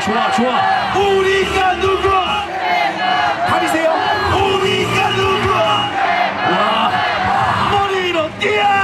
좋아 좋아. 우리가 누구? 답이세요. 우리가 누구? 와. 머리로 뛰어!